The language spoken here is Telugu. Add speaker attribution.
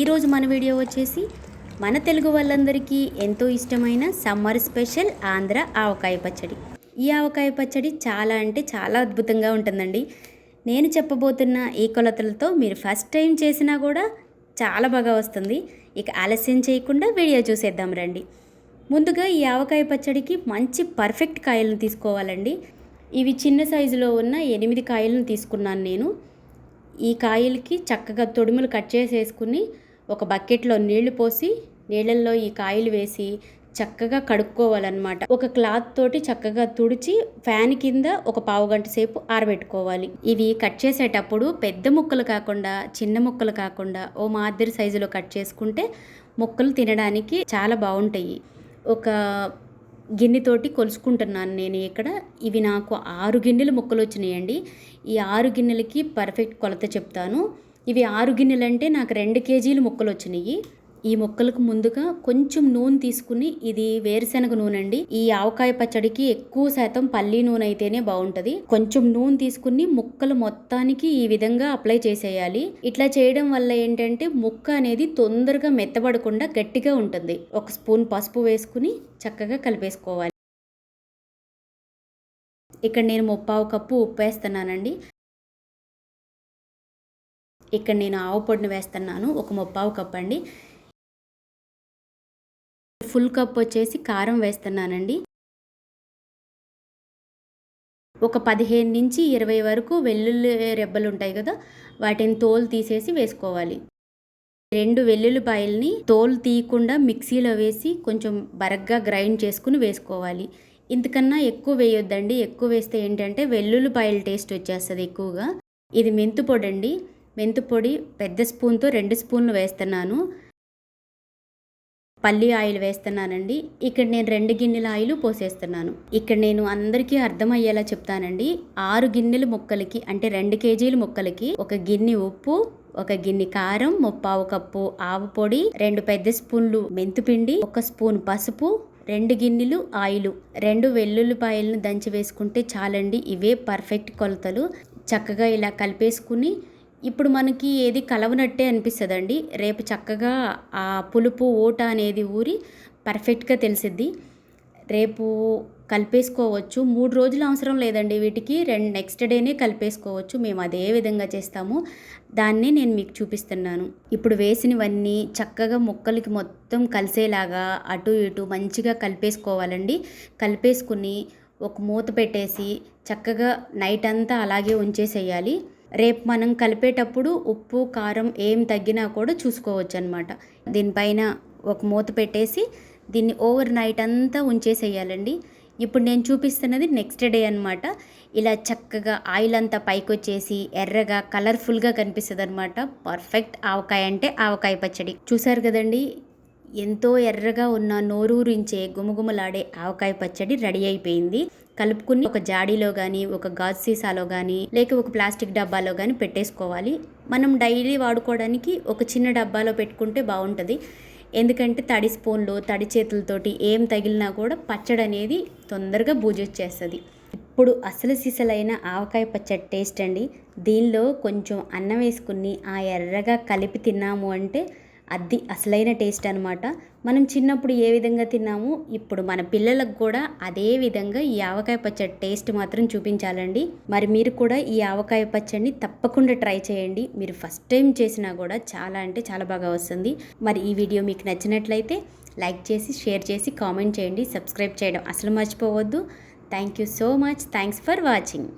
Speaker 1: ఈరోజు మన వీడియో వచ్చేసి మన తెలుగు వాళ్ళందరికీ ఎంతో ఇష్టమైన సమ్మర్ స్పెషల్ ఆంధ్ర ఆవకాయ పచ్చడి. ఈ ఆవకాయ పచ్చడి చాలా అంటే చాలా అద్భుతంగా ఉంటుందండి. నేను చెప్పబోతున్న ఈ కొలతలతో మీరు ఫస్ట్ టైం చేసినా కూడా చాలా బాగా వస్తుంది. ఇక ఆలస్యం చేయకుండా వీడియో చూసేద్దాం రండి. ముందుగా ఈ ఆవకాయ పచ్చడికి మంచి పర్ఫెక్ట్ కాయలను తీసుకోవాలండి. ఇవి చిన్న సైజులో ఉన్న ఎనిమిది కాయలను తీసుకున్నాను నేను. ఈ కాయలకి చక్కగా తొడుములు కట్ చేసేసుకుని ఒక బకెట్లో నీళ్ళు పోసి నీళ్ళల్లో ఈ కాయలు వేసి చక్కగా కడుక్కోవాలన్నమాట. ఒక క్లాత్ తోటి చక్కగా తుడిచి ఫ్యాన్ కింద ఒక పావు గంట సేపు ఆరబెట్టుకోవాలి. ఇవి కట్ చేసేటప్పుడు పెద్ద ముక్కలు కాకుండా చిన్న ముక్కలు కాకుండా ఓ మాదిరి సైజులో కట్ చేసుకుంటే ముక్కలు తినడానికి చాలా బాగుంటాయి. ఒక గిన్నెతోటి కొలుసుకుంటున్నాను నేను ఇక్కడ. ఇవి నాకు ఆరు గిన్నెలు ముక్కలు వచ్చినాయండి. ఈ ఆరు గిన్నెలకి పర్ఫెక్ట్ కొలత చెప్తాను. ఇవి ఆరు గిన్నెలు అంటే నాకు రెండు కేజీలు ముక్కలు వచ్చినాయి ఈ ముక్కలకు ముందుగా కొంచెం నూనె తీసుకుని ఇది వేరుశనగ నూనె అండి ఈ ఆవకాయ పచ్చడికి ఎక్కువ శాతం పల్లి నూనె అయితేనే బాగుంటుంది కొంచెం నూనె తీసుకుని ముక్కలు మొత్తానికి ఈ విధంగా అప్లై చేసేయాలి. ఇట్లా చేయడం వల్ల ఏంటంటే ముక్క అనేది తొందరగా మెత్తబడకుండా గట్టిగా ఉంటుంది. ఒక స్పూన్ పసుపు వేసుకుని చక్కగా కలిపేసుకోవాలి. ఇక్కడ నేను ముప్పావు కప్పు ఉప్పు వేస్తున్నానండి. ఇక్కడ నేను ఆవు పొడిని వేస్తున్నాను. ఒక ముప్పావు కప్ అండి. ఫుల్ కప్ వచ్చేసి కారం వేస్తున్నానండి. ఒక పదిహేను నుంచి ఇరవై వరకు వెల్లుల్లి రెబ్బలు ఉంటాయి కదా వాటిని తోలు తీసేసి వేసుకోవాలి. రెండు వెల్లుల్లిపాయల్ని తోలు తీయకుండా మిక్సీలో వేసి కొంచెం బరగ్గా గ్రైండ్ చేసుకుని వేసుకోవాలి. ఇంతకన్నా ఎక్కువ వేయొద్దండి. ఎక్కువ వేస్తే ఏంటంటే వెల్లుల్లిపాయల టేస్ట్ వచ్చేస్తుంది ఎక్కువగా. ఇది మెంతు పొడి అండి. మెంతు పొడి పెద్ద స్పూన్తో రెండు స్పూన్లు వేస్తున్నాను. పల్లి ఆయిల్ వేస్తున్నానండి. ఇక్కడ నేను రెండు గిన్నెల ఆయిల్ పోసేస్తున్నాను. ఇక్కడ నేను అందరికీ అర్థమయ్యేలా చెప్తానండి. ఆరు గిన్నెలు ముక్కలకి అంటే రెండు కేజీల ముక్కలకి ఒక గిన్నె ఉప్పు ఒక గిన్నె కారం ముప్పావు కప్పు ఆవు పొడి రెండు పెద్ద స్పూన్లు మెంతుపిండి ఒక స్పూన్ పసుపు రెండు గిన్నెలు ఆయిలు. రెండు వెల్లుల్లిపాయలను దంచి వేసుకుంటే చాలండి. ఇవే పర్ఫెక్ట్ కొలతలు. చక్కగా ఇలా కలిపేసుకుని ఇప్పుడు మనకి ఏది కలవనట్టే అనిపిస్తుందండి. రేపు చక్కగా ఆ పులుపు ఓట అనేది ఊరి పర్ఫెక్ట్గా తెలిసిద్ది. రేపు కలిపేసుకోవచ్చు. మూడు రోజులు అవసరం లేదండి వీటికి. రెండు నెక్స్ట్ డేనే కలిపేసుకోవచ్చు. మేము అదే విధంగా చేస్తాము. దాన్ని నేను మీకు చూపిస్తున్నాను. ఇప్పుడు వేసినవన్నీ చక్కగా ముక్కలకి మొత్తం కలిసేలాగా అటు ఇటు మంచిగా కలిపేసుకోవాలండి. కలిపేసుకుని ఒక మూత పెట్టేసి చక్కగా నైట్ అంతా అలాగే ఉంచేసేయాలి. రేపు మనం కలిపేటప్పుడు ఉప్పు కారం ఏం తగ్గినా కూడా చూసుకోవచ్చు అనమాట దీనిపైన ఒక మూత పెట్టేసి దీన్ని ఓవర్ నైట్ అంతా ఉంచేసేయాలండి. ఇప్పుడు నేను చూపిస్తున్నది నెక్స్ట్ డే అనమాట ఇలా చక్కగా ఆయిల్ అంతా పైకి వచ్చేసి ఎర్రగా కలర్ఫుల్గా కనిపిస్తుంది అనమాట పర్ఫెక్ట్ ఆవకాయ అంటే ఆవకాయ పచ్చడి. చూసారు కదండి? ఎంతో ఎర్రగా ఉన్న నోరూరించే గుమగుమలాడే ఆవకాయ పచ్చడి రెడీ అయిపోయింది. కలుపుకుని ఒక జాడీలో కానీ ఒక గాజు సీసాలో కానీ లేక ఒక ప్లాస్టిక్ డబ్బాలో కానీ పెట్టేసుకోవాలి. మనం డైలీ వాడుకోవడానికి ఒక చిన్న డబ్బాలో పెట్టుకుంటే బాగుంటుంది. ఎందుకంటే తడి స్పూన్లు తడి చేతులతోటి ఏం తగిలినా కూడా పచ్చడి అనేది తొందరగా బూజొచ్చేస్తుంది ఇప్పుడు అసలు సిసలైన ఆవకాయ పచ్చడి టేస్ట్ అండి. దీనిలో కొంచెం అన్నం వేసుకుని ఆ ఎర్రగా కలిపి తిన్నాము అంటే అది అసలైన టేస్ట్ అనమాట మనం చిన్నప్పుడు ఏ విధంగా తిన్నామో ఇప్పుడు మన పిల్లలకు కూడా అదే విధంగా ఈ ఆవకాయ పచ్చడి టేస్ట్ మాత్రం చూపించాలండి. మరి మీరు కూడా ఈ ఆవకాయ పచ్చడిని తప్పకుండా ట్రై చేయండి. మీరు ఫస్ట్ టైం చేసినా కూడా చాలా అంటే చాలా బాగా వస్తుంది. మరి ఈ వీడియో మీకు నచ్చినట్లయితే లైక్ చేసి షేర్ చేసి కామెంట్ చేయండి. సబ్స్క్రైబ్ చేయడం అసలు మర్చిపోవద్దు. Thank you so much. Thanks for watching.